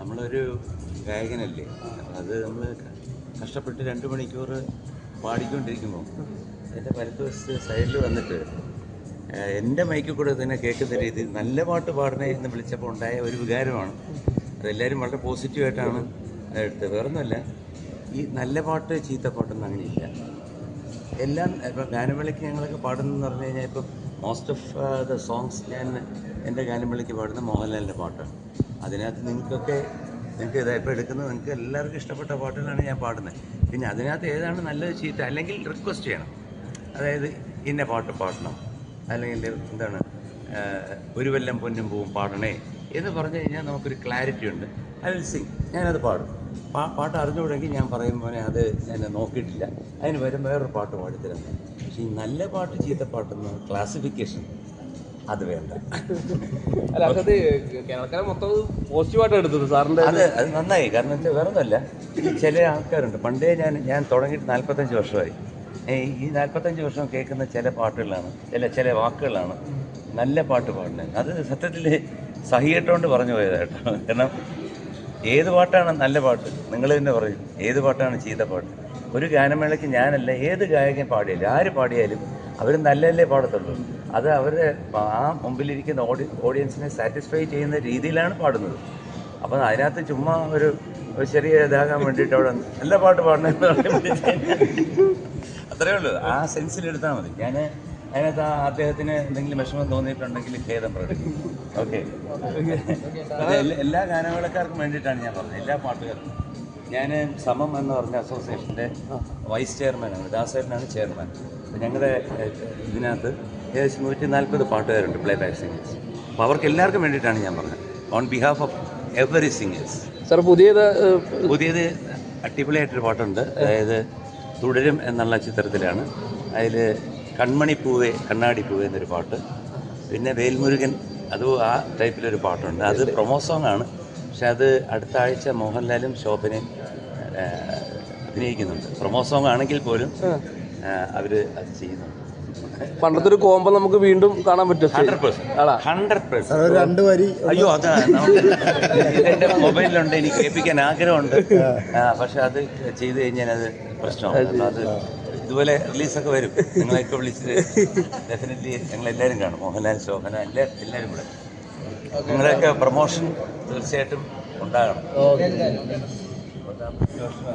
നമ്മളൊരു ഗായകനല്ലേ. അത് നമ്മൾ കഷ്ടപ്പെട്ട് രണ്ട് മണിക്കൂർ പാടിക്കൊണ്ടിരിക്കുമ്പോൾ എന്റെ വലത്തുവശത്ത് സൈഡിൽ വന്നിട്ട് എന്റെ മൈക്കിൽ കൂടെ തന്നെ കേൾക്കുന്ന രീതിയിൽ നല്ല പാട്ട് പാടണേ എന്ന് വിളിച്ചപ്പോൾ ഉണ്ടായ ഒരു വികാരമാണ്. അതെല്ലാവരും വളരെ പോസിറ്റീവായിട്ടാണ് എടുത്തത്. വേറൊന്നുമല്ല ഈ നല്ല പാട്ട് ചീത്ത പാട്ടൊന്നും അങ്ങനെയില്ല. എല്ലാം ഇപ്പം ഗാനമേളയ്ക്ക് ഞങ്ങളൊക്കെ പാടുന്നതെന്ന് പറഞ്ഞു കഴിഞ്ഞാൽ ഇപ്പം മോസ്റ്റ് ഓഫ് ദ സോങ്സ് ഞാൻ എന്റെ ഗാനമേളയ്ക്ക് പാടുന്ന മോഹൻലാലിന്റെ പാട്ടാണ്. അതിനകത്ത് നിങ്ങൾക്കൊക്കെ നിങ്ങൾക്ക് ഇതായപ്പോൾ എടുക്കുന്നത് നിങ്ങൾക്ക് എല്ലാവർക്കും ഇഷ്ടപ്പെട്ട പാട്ടുകളാണ് ഞാൻ പാടുന്നത്. പിന്നെ അതിനകത്ത് ഏതാണ് നല്ലത് ചീത്ത? അല്ലെങ്കിൽ റിക്വസ്റ്റ് ചെയ്യണം. അതായത് ഇന്ന പാട്ട് പാടണം. അല്ലെങ്കിൽ എന്താണ് ഒരു വല്ലം പൊന്നും പൂവും പാടണേ എന്ന് പറഞ്ഞു കഴിഞ്ഞാൽ നമുക്കൊരു ക്ലാരിറ്റി ഉണ്ട്. ഐ വിൽ സിങ് ഞാനത് പാടും. പാ പാട്ട് അറിഞ്ഞുകൂടെങ്കിൽ ഞാൻ പറയും പോലെ അത് എന്നെ നോക്കിയിട്ടില്ല. അതിന് വരും വേറൊരു പാട്ട് പാടിത്തരാം. പക്ഷേ ഈ നല്ല പാട്ട് ചീത്ത പാട്ടെന്ന് ക്ലാസിഫിക്കേഷൻ അത് വേണ്ട. അല്ല അത് കേരളക്കാരെ മൊത്തം പോസിറ്റീവായിട്ട് എടുത്തത് സാറിന്റെ അത് അത് നന്നായി. കാരണം വെച്ചാൽ വേറെ ഒന്നുമല്ല ഈ ചില ആൾക്കാരുണ്ട്. പണ്ടേ ഞാൻ ഞാൻ തുടങ്ങിയിട്ട് നാൽപ്പത്തഞ്ച് വർഷമായി. ഈ നാൽപ്പത്തഞ്ച് വർഷം കേൾക്കുന്ന ചില പാട്ടുകളാണ് ചില ചില വാക്കുകളാണ് നല്ല പാട്ട് പാടുന്നത്. അത് സത്യത്തിൽ സഹിയിട്ടുകൊണ്ട് പറഞ്ഞു പോയതായിട്ടോ കാരണം ഏത് പാട്ടാണ് നല്ല പാട്ട്? നിങ്ങൾ തന്നെ പറയും. ഏത് പാട്ടാണ് ചീത്ത പാട്ട്? ഒരു ഗാനമേളയ്ക്ക് ഞാനല്ല ഏത് ഗായകൻ പാടിയാലും ആര് പാടിയാലും അവർ നല്ലല്ലേ പാടത്തുള്ളൂ. അത് അവരുടെ ആ മുമ്പിലിരിക്കുന്ന ഓഡി ഓഡിയൻസിനെ സാറ്റിസ്ഫൈ ചെയ്യുന്ന രീതിയിലാണ് പാടുന്നത്. അപ്പം അതിനകത്ത് ചുമ്മാ ഒരു ചെറിയ ഇതാകാൻ വേണ്ടിയിട്ട് അവിടെ നല്ല പാട്ട് പറയുമ്പോൾ അത്രേ ഉള്ളൂ. ആ സെൻസിൽ എടുത്താൽ മതി. ഞാൻ അതിനകത്ത് ആ അദ്ദേഹത്തിന് എന്തെങ്കിലും വിഷമം തോന്നിയിട്ടുണ്ടെങ്കിൽ ഖേദം പ്രകടിക്കും ഓക്കെ. എല്ലാ ഗാനമേളക്കാർക്കും വേണ്ടിയിട്ടാണ് ഞാൻ പറഞ്ഞത്. എല്ലാ പാട്ടുകാർക്കും. ഞാൻ സമം എന്ന് പറഞ്ഞ അസോസിയേഷന്റെ വൈസ് ചെയർമാനാണ് ദാസേട്ടനാണ് ചെയർമാൻ. അപ്പോൾ ഞങ്ങളുടെ ഇതിനകത്ത് ഏകദേശം നൂറ്റി നാൽപ്പത് പാട്ടുകാരുണ്ട് പ്ലേ ബാക്ക് സിംഗേഴ്സ് അപ്പോൾ അവർക്ക് എല്ലാവർക്കും വേണ്ടിയിട്ടാണ് ഞാൻ പറഞ്ഞത്. On behalf of every singers sir പുതിയത് പുതിയത് അടിപൊളിയായിട്ടൊരു പാട്ടുണ്ട്. അതായത് തുടരും എന്നുള്ള ചിത്രത്തിലാണ്. അതിൽ കൺമണി പൂവേ കണ്ണാടി പൂവേ എന്നൊരു പാട്ട്. പിന്നെ വേൽമുരുകൻ അതും ആ ടൈപ്പിലൊരു പാട്ടുണ്ട്. അത് പ്രൊമോ സോങ് ആണ്. പക്ഷെ അത് അടുത്ത ആഴ്ച മോഹൻലാലും ശോഭനയും അഭിനയിക്കുന്നുണ്ട്. പ്രൊമോ സോങ് ആണെങ്കിൽ പോലും അവർ അത് ചെയ്യുന്നുണ്ട്. പണ്ടത്തെ ഒരു കോമ്പ നമുക്ക് വീണ്ടും കാണാൻ പറ്റും. രണ്ട് വരി അയ്യോ അതാ ഇതെന്റെ മൊബൈലിലുണ്ട് എനിക്ക് കേൾപ്പിക്കാൻ ആഗ്രഹമുണ്ട്. പക്ഷെ അത് ചെയ്തു കഴിഞ്ഞാൽ അത് പ്രശ്നമാണ്. അത് ഇതുപോലെ റിലീസൊക്കെ വരും. നിങ്ങളെയൊക്കെ വിളിച്ച് ഡെഫിനറ്റ്ലി ഞങ്ങളെല്ലാവരും കാണും. മോഹൻലാൽ ശോഭന എല്ലാ എല്ലാവരും കൂടെ. നിങ്ങളുടെയൊക്കെ പ്രൊമോഷൻ തീർച്ചയായിട്ടും ഉണ്ടാകണം. about the discussion.